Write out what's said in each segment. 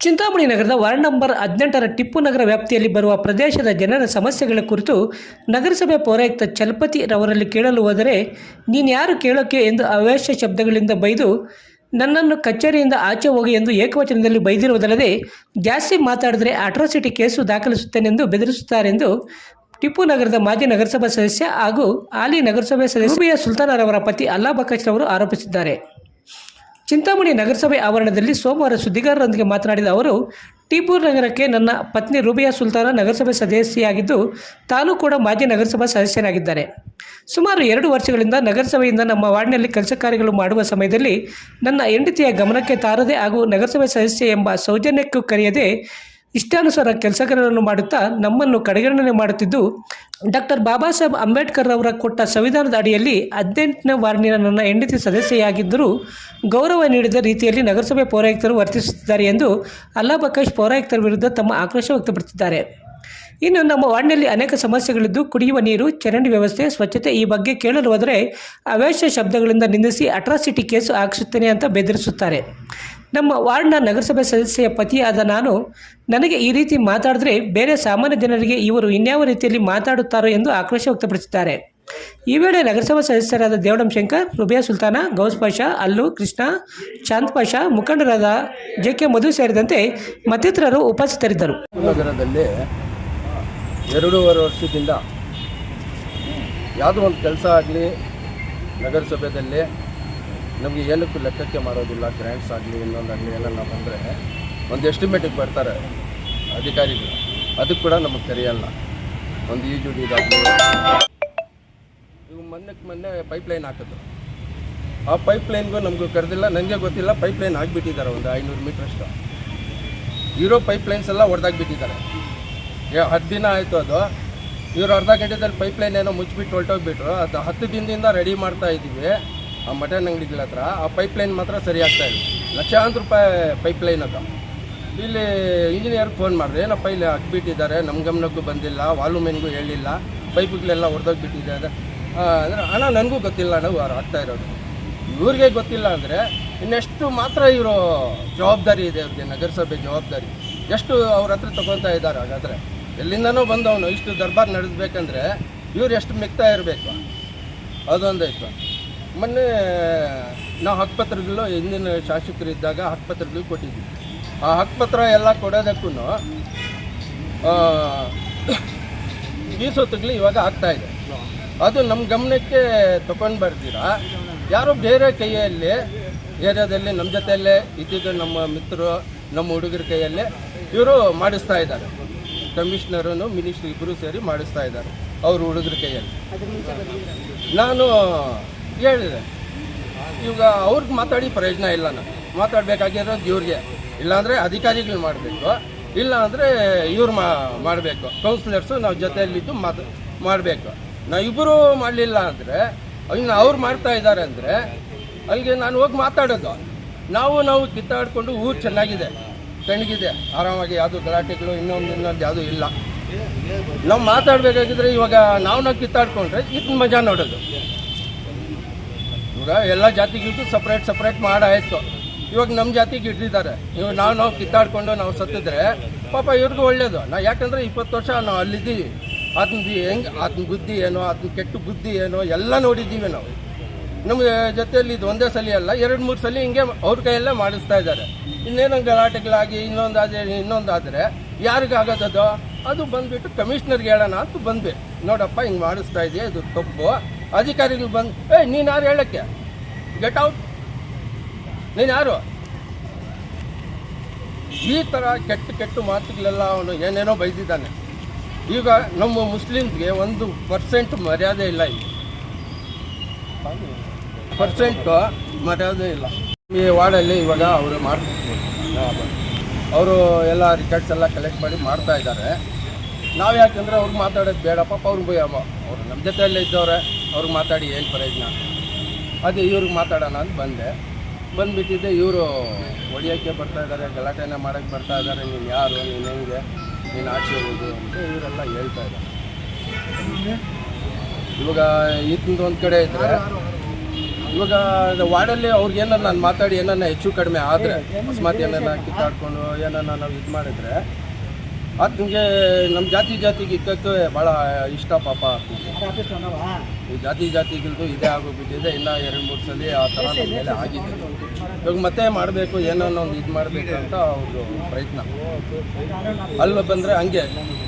ಚಿಂತಾಮಣಿ ನಗರದ ward number ಹದಿನೆಂಟರ ಟಿಪ್ಪು ನಗರ ವ್ಯಾಪ್ತಿಯಲ್ಲಿ ಬರುವ ಪ್ರದೇಶದ ಜನರ ಸಮಸ್ಯೆಗಳ ಕುರಿತು ನಗರಸಭೆ ಪೌರಾಯುಕ್ತ ಚಲಪತಿ ರವರಲ್ಲಿ ಕೇಳಲು ಹೋದರೆ ನೀನ್ಯಾರು ಕೇಳೋಕೆ? ಎಂದು ಅವೇಶ ಶಬ್ದಗಳಿಂದ ಬೈದು, ನನ್ನನ್ನು ಕಚೇರಿಯಿಂದ ಆಚೆ ಹೋಗಿ ಎಂದು ಏಕವಚನದಲ್ಲಿ ಬೈದಿರುವುದಲ್ಲದೆ, ಜಾಸ್ತಿ ಮಾತಾಡಿದರೆ ಅಟ್ರಾಸಿಟಿ ಕೇಸು ದಾಖಲಿಸುತ್ತೇನೆಂದು ಬೆದರಿಸುತ್ತಾರೆಂದು ಟಿಪ್ಪು ನಗರದ ಮಾಜಿ ನಗರಸಭಾ ಸದಸ್ಯ ಹಾಗೂ ಹಾಲಿ ನಗರಸಭೆ ಸದಸ್ಯ ಸುಲ್ತಾನರವರ ಪತಿ ಅಲ್ಲಾ ಬಕಾಶ್ ರವರು ಆರೋಪಿಸಿದ್ದಾರೆ. ಚಿಂತಾಮಣಿ ನಗರಸಭೆ ಆವರಣದಲ್ಲಿ ಸೋಮವಾರ ಸುದ್ದಿಗಾರರೊಂದಿಗೆ ಮಾತನಾಡಿದ ಅವರು, ಟಿಪೂರ್ ನಗರಕ್ಕೆ ನನ್ನ ಪತ್ನಿ ರೂಬಿಯಾ ಸುಲ್ತಾನ ನಗರಸಭೆ ಸದಸ್ಯೆಯಾಗಿದ್ದು ತಾನು ಕೂಡ ಮಾಜಿ ನಗರಸಭಾ ಸದಸ್ಯನಾಗಿದ್ದಾರೆ. ಸುಮಾರು ಎರಡು ವರ್ಷಗಳಿಂದ ನಗರಸಭೆಯಿಂದ ನಮ್ಮ ವಾರ್ಡ್ನಲ್ಲಿ ಕೆಲಸ ಕಾರ್ಯಗಳು ಮಾಡುವ ಸಮಯದಲ್ಲಿ ನನ್ನ ಹೆಂಡತಿಯ ಗಮನಕ್ಕೆ ತಾರದೆ ಹಾಗೂ ನಗರಸಭೆ ಸದಸ್ಯೆ ಎಂಬ ಸೌಜನ್ಯಕ್ಕೂ ಕರೆಯದೆ ಇಷ್ಟಾನುಸಾರ ಕೆಲಸಗಾರರನ್ನು ಮಾಡುತ್ತಾ ನಮ್ಮನ್ನು ಕಡೆಗಣನೆ ಮಾಡುತ್ತಿದ್ದು, ಡಾಕ್ಟರ್ ಬಾಬಾ ಸಾಹೇಬ್ ಅಂಬೇಡ್ಕರ್ ಅವರ ಕೊಟ್ಟ ಸಂವಿಧಾನದ ಅಡಿಯಲ್ಲಿ ಹದಿನೆಂಟನೇ ವಾರ್ಡಿನ ನನ್ನ ಹೆಂಡತಿ ಸದಸ್ಯೆಯಾಗಿದ್ದರೂ ಗೌರವ ನೀಡಿದ ರೀತಿಯಲ್ಲಿ ನಗರಸಭೆ ಪೌರಾಯುಕ್ತರು ವರ್ತಿಸುತ್ತಿದ್ದಾರೆ ಎಂದು ಅಲ್ಲಾಬಕೇಶ್ ಪೌರಾಯುಕ್ತರ ವಿರುದ್ಧ ತಮ್ಮ ಆಕ್ರೋಶ ವ್ಯಕ್ತಪಡಿಸಿದ್ದಾರೆ ಇನ್ನು ನಮ್ಮ ವಾರ್ಡ್ನಲ್ಲಿ ಅನೇಕ ಸಮಸ್ಯೆಗಳಿದ್ದು, ಕುಡಿಯುವ ನೀರು, ಚರಂಡಿ ವ್ಯವಸ್ಥೆ, ಸ್ವಚ್ಛತೆ ಈ ಬಗ್ಗೆ ಕೇಳಲು ಹೋದರೆ ಅವೇಶ ಶಬ್ದಗಳಿಂದ ನಿಂದಿಸಿ ಅಟ್ರಾಸಿಟಿ ಕೇಸು ಹಾಕಿಸುತ್ತೇನೆ ಅಂತ ಬೆದರಿಸುತ್ತಾರೆ. ನಮ್ಮ ವಾರ್ಡ್ನ ನಗರಸಭೆ ಸದಸ್ಯೆಯ ಪತಿಯಾದ ನಾನು, ನನಗೆ ಈ ರೀತಿ ಮಾತಾಡಿದ್ರೆ ಬೇರೆ ಸಾಮಾನ್ಯ ಜನರಿಗೆ ಇವರು ಇನ್ಯಾವ ರೀತಿಯಲ್ಲಿ ಮಾತಾಡುತ್ತಾರೋ ಎಂದು ಆಕ್ರೋಶ ವ್ಯಕ್ತಪಡಿಸಿದ್ದಾರೆ. ಈ ವೇಳೆ ನಗರಸಭಾ ಸದಸ್ಯರಾದ ದೇವಡಂ ಶಂಕರ್, ರುಬಿಯಾ ಸುಲ್ತಾನ, ಗೌಸ್ ಪಾಷಾ, ಅಲ್ಲು, ಕೃಷ್ಣ ಶಾಂತ್ ಪಾಷಾ, ಮುಖಂಡರಾದ ಜೆ ಕೆ ಮಧು ಸೇರಿದಂತೆ ಮತ್ತಿತರರು ಉಪಸ್ಥಿತರಿದ್ದರು. ನಗರದಲ್ಲಿ ಎರಡೂವರೆ ವರ್ಷದಿಂದ ಯಾವುದೋ ಒಂದು ಕೆಲಸ ಆಗಲಿ ನಗರಸಭೆಯಲ್ಲಿ ನಮಗೆ ಏನಕ್ಕೂ ಲೆಕ್ಕಕ್ಕೆ ಮಾಡೋದಿಲ್ಲ ಗ್ರ್ಯಾಂಟ್ಸ್ ಆಗಲಿ ಇನ್ನೊಂದಾಗಲಿ ಏನೆಲ್ಲ ಬಂದರೆ ಒಂದು ಎಸ್ಟಿಮೇಟಿಗೆ ಬರ್ತಾರೆ ಅಧಿಕಾರಿಗಳು. ಅದಕ್ಕೆ ಕೂಡ ನಮಗೆ ಕರೆಯಲ್ಲ ಒಂದು ಈಜುಡಿದಾಗಲಿ ಇವು ಮೊನ್ನಕ್ಕೆ ಮೊನ್ನೆ ಪೈಪ್ಲೈನ್ ಹಾಕಿದ್ರು. ಆ ಪೈಪ್ಲೈನ್ಗೂ ನಮಗೂ ಕರೆದಿಲ್ಲ ನನಗೆ ಗೊತ್ತಿಲ್ಲ ಪೈಪ್ಲೈನ್ ಆಗಿಬಿಟ್ಟಿದ್ದಾರೆ ಒಂದು ಐನೂರು ಮೀಟ್ರಷ್ಟು ಇರೋ ಪೈಪ್ಲೈನ್ಸ್ ಎಲ್ಲ ಹೊಡೆದಾಗ್ಬಿಟ್ಟಿದ್ದಾರೆ ಹತ್ತು ದಿನ ಆಯಿತು ಅದು. ಇವರು ಅರ್ಧ ಗಂಟೆದಲ್ಲಿ ಪೈಪ್ಲೈನ್ ಏನೋ ಮುಚ್ಚಿಬಿಟ್ಟು ಹೊರಟೋಗ್ಬಿಟ್ರು. ಅದು ಹತ್ತು ದಿನದಿಂದ ರೆಡಿ ಮಾಡ್ತಾ ಇದ್ದೀವಿ ಆ ಮಟನ್ ಅಂಗಡಿಗಳ ಹತ್ರ ಆ ಪೈಪ್ಲೈನ್ ಮಾತ್ರ ಸರಿ ಆಗ್ತಾ ಇಲ್ಲ. ಲಕ್ಷಾಂತರ ರೂಪಾಯಿ ಪೈಪ್ಲೈನ್ ಅದು. ಇಲ್ಲಿ ಇಂಜಿನಿಯರ್ಗೆ ಫೋನ್ ಮಾಡಿದೆ, ಏನಪ್ಪ ಇಲ್ಲಿ ಹಾಕ್ಬಿಟ್ಟಿದ್ದಾರೆ ನಮ್ಮ ಗಮನಕ್ಕೂ ಬಂದಿಲ್ಲ ವಾಲ್ಯೂಮೆನ್ಗೂ ಹೇಳಿಲ್ಲ ಪೈಪ್ಗಳೆಲ್ಲ ಹೊಡೆದೋಗ್ಬಿಟ್ಟಿದೆ ಅಂದರೆ ಹಣ ನನಗೂ ಗೊತ್ತಿಲ್ಲ ನಾವು ಆಗ್ತಾ ಇರೋದು. ಇವ್ರಿಗೆ ಗೊತ್ತಿಲ್ಲ ಅಂದರೆ ಇನ್ನೆಷ್ಟು ಮಾತ್ರ ಇವರು ಜವಾಬ್ದಾರಿ ಇದೆ ಅವ್ರಿಗೆ, ನಗರಸಭೆ ಜವಾಬ್ದಾರಿ. ಎಷ್ಟು ಅವ್ರ ಹತ್ರ ತಗೊತಾ ಇದ್ದಾರೆ ಹಾಗಾದರೆ? ಎಲ್ಲಿಂದನೋ ಬಂದವನು, ಇಷ್ಟು ದರ್ಬಾರ್ ನಡೆಸ್ಬೇಕಂದ್ರೆ ಇವ್ರು ಎಷ್ಟು ಮಿಕ್ತಾ ಇರಬೇಕು? ಅದೊಂದಾಯ್ತು ಮೊನ್ನೆ ನಾವು ಹಕ್ಕುಪತ್ರಗಳು ಹಿಂದಿನ ಶಾಸಕರು ಇದ್ದಾಗ ಹಕ್ಕುಪತ್ರಗಳು ಕೊಟ್ಟಿದ್ವಿ. ಆ ಹಕ್ಕುಪತ್ರ ಎಲ್ಲ ಕೊಡೋದಕ್ಕೂ ಬೀಸೋತುಗಳು ಇವಾಗ ಆಗ್ತಾ ಇದೆ. ಅದು ನಮ್ಮ ಗಮನಕ್ಕೆ ತಗೊಂಡು ಬರ್ತೀರಾ ಯಾರೋ ಬೇರೆ ಕೈಯಲ್ಲಿ ಏರಿಯಾದಲ್ಲಿ ನಮ್ಮ ಜೊತೆಯಲ್ಲೇ ಇದ್ದಿದ್ದು ನಮ್ಮ ಮಿತ್ರರು ನಮ್ಮ ಹುಡುಗರ ಕೈಯಲ್ಲಿ ಇವರು ಮಾಡಿಸ್ತಾ ಇದ್ದಾರೆ. ಕಮಿಷನರು ಮಿನಿಸ್ಟ್ರಿ ಇಬ್ಬರು ಸೇರಿ ಮಾಡಿಸ್ತಾ ಇದ್ದಾರೆ ಅವರು ಹುಡುಗರ ಕೈಯಲ್ಲಿ. ನಾನು ಹೇಳಿದೆ. ಇವಾಗ ಅವ್ರಿಗೆ ಮಾತಾಡಿ ಪ್ರಯೋಜನ ಇಲ್ಲ ನಾನು ಮಾತಾಡಬೇಕಾಗಿರೋದು ಇವ್ರಿಗೆ. ಇಲ್ಲಾಂದರೆ ಅಧಿಕಾರಿಗಳು ಮಾಡಬೇಕು. ಇಲ್ಲ ಅಂದರೆ ಇವ್ರು ಮಾಡಬೇಕು. ಕೌನ್ಸಿಲರ್ಸು ನಾವು ಜೊತೆಯಲ್ಲಿದ್ದು ಮಾತು, ಮಾಡಬೇಕು. ನಾವು ಇಬ್ಬರು ಮಾಡಲಿಲ್ಲ ಅಂದರೆ, ಇನ್ನು ಅವ್ರು ಮಾಡ್ತಾ ಇದ್ದಾರೆ ಅಂದರೆ, ಅಲ್ಲಿಗೆ ನಾನು ಹೋಗಿ ಮಾತಾಡೋದು. ನಾವು ನಾವು ಕಿತ್ತಾಡಿಕೊಂಡು ಊರು ಚೆನ್ನಾಗಿದೆ. ತಣ್ಣಗಿದೆ. ಆರಾಮಾಗಿ ಯಾವುದು ಗಲಾಟೆಗಳು ಇನ್ನೊಂದು ಇನ್ನೊಂದು ಯಾವುದೂ ಇಲ್ಲ. ನಾವು ಮಾತಾಡಬೇಕಾಗಿದ್ರೆ ಇವಾಗ ನಾವು ನಾವು ಕಿತ್ತಾಡ್ಕೊಂಡ್ರೆ ಇದನ್ನ ಮಜಾ ನೋಡೋದು. ಇವಾಗ ಎಲ್ಲ ಜಾತಿಗಿಂತೂ ಸಪ್ರೇಟ್ ಸಪ್ರೇಟ್ ಮಾಡಾಯ್ತು. ಇವಾಗ ನಮ್ಮ ಜಾತಿಗೆ ಇಟ್ಟಿದ್ದಾರೆ. ಇವಾಗ ನಾವು ನಾವು ಕಿತ್ತಾಡ್ಕೊಂಡು ನಾವು ಸತ್ತಿದ್ರೆ ಪಾಪ ಇವ್ರಿಗೂ ಒಳ್ಳೇದು. ನಾ ಯಾಕಂದರೆ ಇಪ್ಪತ್ತು ವರ್ಷ ನಾವು ಅಲ್ಲಿದ್ದೀವಿ. ಆತನ ಹೆಂಗೆ ಆತನ ಬುದ್ಧಿ ಏನೋ ಆತನ ಕೆಟ್ಟ ಬುದ್ಧಿ ಏನೋ, ಎಲ್ಲ ನೋಡಿದ್ದೀವಿ ನಾವು. ನಮ್ಮ ಜೊತೆಯಲ್ಲಿ ಇದು ಒಂದೇ ಸಲ ಅಲ್ಲ, ಎರಡು, ಮೂರು ಸಲ ಹಿಂಗೆ ಅವ್ರ ಕೈಯಲ್ಲೇ ಮಾಡಿಸ್ತಾ ಇದ್ದಾರೆ. ಇನ್ನೇನೋ ಗಲಾಟೆಗಳಾಗಿ, ಇನ್ನೊಂದಾದ್ರೆ, ಇನ್ನೊಂದಾದರೆ ಯಾರಿಗಾಗೋದದು ಅದು ಬಂದುಬಿಟ್ಟು ಕಮಿಷ್ನರ್ಗೆ ಹೇಳೋಣ ಅಂತ ಬಂದ್ವಿ. ನೋಡಪ್ಪ, ಹಿಂಗೆ ಮಾಡಿಸ್ತಾ ಇದೆಯಾ, ಇದು ತಪ್ಪು. ಅಧಿಕಾರಿಗಳು ಬಂದು ಏಯ್ ನೀನು ಯಾರು ಹೇಳಕ್ಕೆ? ಗೆಟ್ ಔಟ್ ನೀನು ಯಾರು? ಈ ಥರ ಕೆಟ್ಟ ಕೆಟ್ಟ ಮಾತುಗಳೆಲ್ಲ ಅವನು ಏನೇನೋ ಬೈದಿದ್ದಾನೆ. ಈಗ ನಮ್ಮ ಮುಸ್ಲಿಮ್ಸ್ಗೆ ಒಂದು ಪರ್ಸೆಂಟ್ ಮರ್ಯಾದೆ ಇಲ್ಲ ಇಲ್ಲಿ. ಪರ್ಸೆಂಟು ಮರ್ಯಾದೆ ಇಲ್ಲ. ಈ ವಾರ್ಡಲ್ಲಿ ಇವಾಗ ಅವರು ಮಾಡ್ತಿದ್ದೀವಿ ಅವರು ಎಲ್ಲ ರಿಕಾರ್ಡ್ಸ್ ಎಲ್ಲ ಕಲೆಕ್ಟ್ ಮಾಡಿ ಮಾಡ್ತಾ ಇದ್ದಾರೆ. ನಾವು ಯಾಕಂದರೆ ಅವ್ರಿಗೆ ಮಾತಾಡೋದು ಬೇಡಪ್ಪ ಪಾಪ ಅವ್ರಿಗೆ ಅವರು ನಮ್ಮ ಜೊತೆಯಲ್ಲೇ ಇದ್ದವ್ರೆ. ಅವ್ರಿಗೆ ಮಾತಾಡಿ ಏನು ಪ್ರಯೋಜನ? ಅದೇ ಇವ್ರಿಗೆ ಮಾತಾಡೋಣ ಅಂತ ಬಂದೆ. ಬಂದುಬಿಟ್ಟಿದ್ದೆ, ಇವರು ಹೊಡಿಯೋಕ್ಕೆ ಬರ್ತಾ ಇದ್ದಾರೆ ಗಲಾಟೆನ ಮಾಡೋಕ್ಕೆ ಬರ್ತಾ ಇದ್ದಾರೆ ನೀನು ಯಾರು, ನೀನು ಹೆಂಗೆ, ನೀನು ಆಚೆ ಹೋಗೋದು ಅಂತ ಇವರೆಲ್ಲ ಹೇಳ್ತಾ ಇದ್ದಾರೆ ಇವಾಗ ಈತಂದು ಒಂದು ಕಡೆ ಇದ್ದರೆ ಇವಾಗ ವಾರ್ಡಲ್ಲಿ ಅವ್ರಿಗೆ ಏನನ್ನ ನಾನು ಮಾತಾಡಿ ಏನನ್ನ ಹೆಚ್ಚು ಕಡಿಮೆ ಆದರೆ ಅಕಸ್ಮಾತ್ ಏನನ್ನ ಕಿತ್ತಾಡ್ಕೊಂಡು ಏನನ್ನ ನಾವು ಇದು ಮಾಡಿದ್ರೆ ಆತನಿಗೆ ನಮ್ಮ ಜಾತಿ ಜಾತಿಗೆ ಇಕ್ಕಕ್ಕೆ ಭಾಳ ಇಷ್ಟ ಪಾಪ. ಈ ಜಾತಿ ಜಾತಿಗಳದ್ದು ಇದೇ ಆಗೋಗ್ಬಿಟ್ಟಿದೆ, ಇನ್ನು ಎರಡು ಮೂರು ಸಲ ಆ ಥರ ಮೇಲೆ ಆಗಿದೆ. ಇವಾಗ ಮತ್ತೆ ಮಾಡಬೇಕು ಏನೋ ಒಂದು ಇದು ಮಾಡಬೇಕು ಅಂತ ಅವರು ಪ್ರಯತ್ನ. ಅಲ್ಲಿ ಬಂದರೆ ಹಂಗೆ.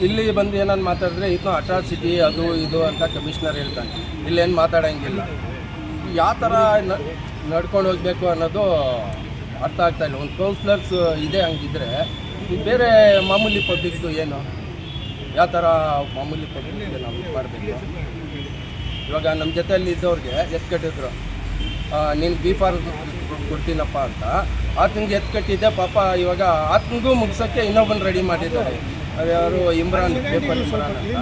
ಇಲ್ಲಿ ಬಂದು ಏನನ್ನು ಮಾತಾಡಿದ್ರೆ ಇದನ್ನು ಅಟ್ರಾಸಿಟಿ, ಅದು ಇದು ಅಂತ ಕಮಿಷನರ್ ಹೇಳ್ತಾನೆ. ಇಲ್ಲೇನು ಮಾತಾಡೋಂಗಿಲ್ಲ. ಯಾವ ಥರ ನಡ್ಕೊಂಡು ಹೋಗಬೇಕು ಅನ್ನೋದು ಅರ್ಥ ಆಗ್ತಾ ಇಲ್ಲ. ಒಂದು ಕೌನ್ಸಿಲರ್ಸ್ ಇದೆ ಹಂಗಿದ್ರೆ ಬೇರೆ ಮಾಮೂಲಿ ಪಬ್ಲಿಕ್ದು ಏನು? ಯಾವ ಥರ ಮಾಮೂಲಿ ಪಬ್ಲಿಕ್ಗೆ ನಾವು ಇದು ಮಾಡಬೇಕು? ಇವಾಗ ನಮ್ಮ ಜೊತೆಯಲ್ಲಿ ಇದ್ದವ್ರಿಗೆ ಎತ್ತು ಕಟ್ಟಿದ್ರು. ನೀನು ಬಿ ಫಾರ್ ಕೊಡ್ತೀನಪ್ಪ ಅಂತ. ಆತನಿಗೆ ಎತ್ತು ಕಟ್ಟಿದ್ದೆ, ಪಾಪ ಇವಾಗ ಆತನಿಗೂ ಮುಗಿಸೋಕ್ಕೆ ಇನ್ನೊಬ್ಬನ ರೆಡಿ ಮಾಡಿದ್ದಾರೆ. ಅದ್ಯಾರು ಇಮ್ರಾನ್ ಪೇಪರ್ ಇಮ್ರಾನ್ ಅಂತ.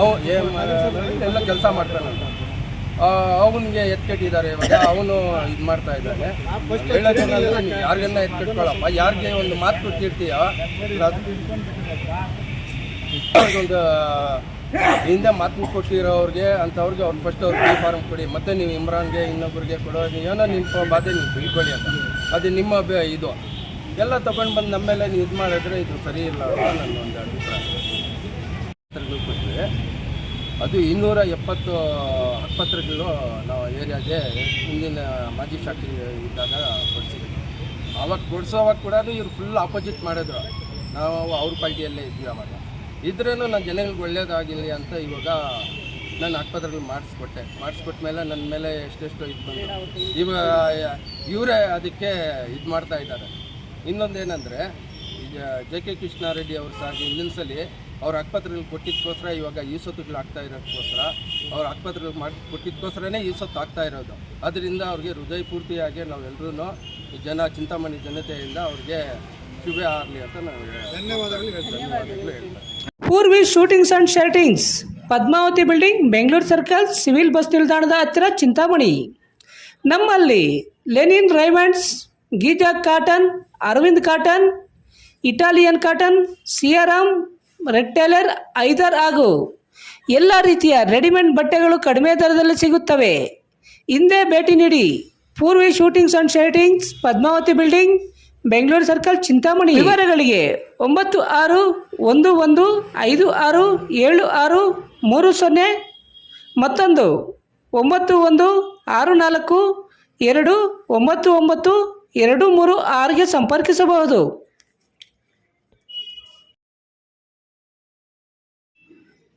ಅವು ಎಲ್ಲ ಕೆಲಸ ಮಾಡ್ತಾನಂತ. ಅವನಿಗೆ ಎತ್ಕಟ್ಟಿದ್ದಾರೆ ಇವಾಗ. ಅವನು ಇದು ಮಾಡ್ತಾ ಇದ್ದಾನೆ. ಯಾರಿಗನ್ನ ಎತ್ತು ಯಾರಿಗೆ ಒಂದು ಮಾತು ಕೊಟ್ಟಿರ್ತೀಯ ಒಂದು, ಹಿಂದೆ ಮಾತು ಕೊಟ್ಟಿರೋರಿಗೆ ಅಂಥವ್ರಿಗೆ ಅವ್ರು ಫಸ್ಟ್ ಅವ್ರು ಬಿ ಫಾರ್ಮ್ ಕೊಡಿ. ಮತ್ತೆ ನೀವು ಇಮ್ರಾನ್ಗೆ ಇನ್ನೊಬ್ರಿಗೆ ಕೊಡೋ ಏನೋ ನಿಮ್ಮ ಬಾಧೆ ನೀವು ಬಿಳ್ಕೊಳ್ಳಿ ಅಂತ. ಅದು ನಿಮ್ಮ ಇದು. ಎಲ್ಲ ತಗೊಂಡು ಬಂದು ನಮ್ಮ ಮೇಲೆ ನೀವು ಇದು ಮಾಡಿದ್ರೆ ಇದು ಸರಿ ಇಲ್ಲ ಅಂತ ನನ್ನ ಒಂದು ಅಭಿಪ್ರಾಯ. ಅದು ಇನ್ನೂರ ಎಪ್ಪತ್ತು ಆಸ್ಪತ್ರೆಗಳು, ನಾವು ಏರಿಯಾಗೆ ಹಿಂದಿನ ಮಾಜಿ ಶಾಸಕ ಇದ್ದಾಗ ಕೊಡಿಸಿದ್ವಿ. ಅವಾಗ ಕೊಡಿಸೋವಾಗ ಕೂಡ ಇವ್ರು ಫುಲ್ ಆಪೋಸಿಟ್ ಮಾಡಿದ್ರು. ನಾವು ಅವ್ರ ಪಾರ್ಟಿಯಲ್ಲೇ ಇದ್ವಿ ಅವಾಗ. ಇದ್ರೂ ನನ್ನ ಜನಗಳಿಗೆ ಒಳ್ಳೇದಾಗಿರಲಿ ಅಂತ ಇವಾಗ ನಾನು ಆಸ್ಪತ್ರೆಗಳು ಮಾಡಿಸ್ಕೊಟ್ಟೆ. ಮಾಡಿಸ್ಕೊಟ್ಟ ಮೇಲೆ ನನ್ನ ಮೇಲೆ ಎಷ್ಟೆಷ್ಟು ಇದು ಬಂದು ಇವಾಗ ಇವರೇ ಅದಕ್ಕೆ ಇದು ಮಾಡ್ತಾ ಇದ್ದಾರೆ. ಇನ್ನೊಂದೇನೆಂದರೆ ಜೆ ಕೆ ಕೃಷ್ಣಾರೆಡ್ಡಿ ಅವರು ಸಹ ಹಿಂದಿನ ಸಲ ಅವ್ರ ಆಸ್ಪತ್ರೆಗಳು ಕೊಟ್ಟಿದ್ದಕ್ಕೋಸ್ಕರ ಇವಾಗ ಈ ಸೊತ್ತುಗಳು ಆಗ್ತಾ ಇರೋದಕ್ಕೋಸ್ಕರ ಅವ್ರ ಆಸ್ಪತ್ರೆಗಳು ಮಾಡಿ ಕೊಟ್ಟಿದ್ದಕ್ಕೋಸ್ಕರನೇ ಈ ಸೊತ್ತು ಆಗ್ತಾ ಇರೋದು. ಅದರಿಂದ ಅವ್ರಿಗೆ ಹೃದಯಪೂರ್ತಿಯಾಗಿ ನಾವೆಲ್ಲರೂ ಜನ ಚಿಂತಾಮಣಿ ಜನತೆಯಿಂದ ಅವ್ರಿಗೆ ಶುಭ ಆಗಲಿ ಅಂತ ನಾವು ಧನ್ಯವಾದಗಳು Poorvi suitings and shirtings Padmavathi building Bengaluru circle civil bus ನಿಲ್ದಾಣದ ಹತ್ತಿರ ಚಿಂತಾಮಣಿ. ನಮ್ಮಲ್ಲಿ linen Raymonds Giza cotton Arvind cotton Italian cotton Siyaram red tailor either ಹಾಗೂ ಎಲ್ಲ ರೀತಿಯ ರೆಡಿಮೇಡ್ ಬಟ್ಟೆಗಳು ಕಡಿಮೆ ದರದಲ್ಲಿ ಸಿಗುತ್ತವೆ. ಹಿಂದೆ ಭೇಟಿ ನೀಡಿ. Poorvi suitings and shirtings Padmavathi building, Bengaluru circle, Chintamani. ವಿವರಗಳಿಗೆ ಒಂಬತ್ತು ಆರು ಒಂದು ಒಂದು ಐದು ಆರು ಏಳು ಆರು ಮೂರು ಸೊನ್ನೆ. ಮತ್ತೊಂದು ಒಂಬತ್ತು ಒಂದು ಆರು ನಾಲ್ಕು ಎರಡು ಒಂಬತ್ತು ಒಂಬತ್ತು ಎರಡು ಮೂರು ಆರಿಗೆ ಸಂಪರ್ಕಿಸಬಹುದು.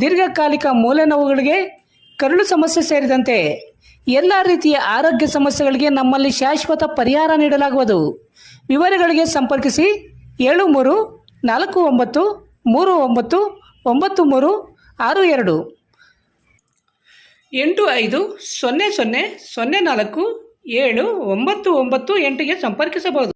ದೀರ್ಘಕಾಲಿಕ ಮೂಲೆ ನೋವುಗಳಿಗೆ ಕರುಳು ಸಮಸ್ಯೆ ಸೇರಿದಂತೆ ಎಲ್ಲ ರೀತಿಯ ಆರೋಗ್ಯ ಸಮಸ್ಯೆಗಳಿಗೆ ನಮ್ಮಲ್ಲಿ ಶಾಶ್ವತ ಪರಿಹಾರ ನೀಡಲಾಗುವುದು. ವಿವರಗಳಿಗೆ ಸಂಪರ್ಕಿಸಿ ಏಳು ಮೂರು ನಾಲ್ಕು ಒಂಬತ್ತು ಮೂರು ಒಂಬತ್ತು ಒಂಬತ್ತು ಮೂರು ಆರು ಎರಡು. ಎಂಟು ಐದು ಸೊನ್ನೆ ಸೊನ್ನೆ ಸೊನ್ನೆ ನಾಲ್ಕು ಏಳು ಒಂಬತ್ತು ಒಂಬತ್ತು ಎಂಟಿಗೆ ಸಂಪರ್ಕಿಸಬಹುದು.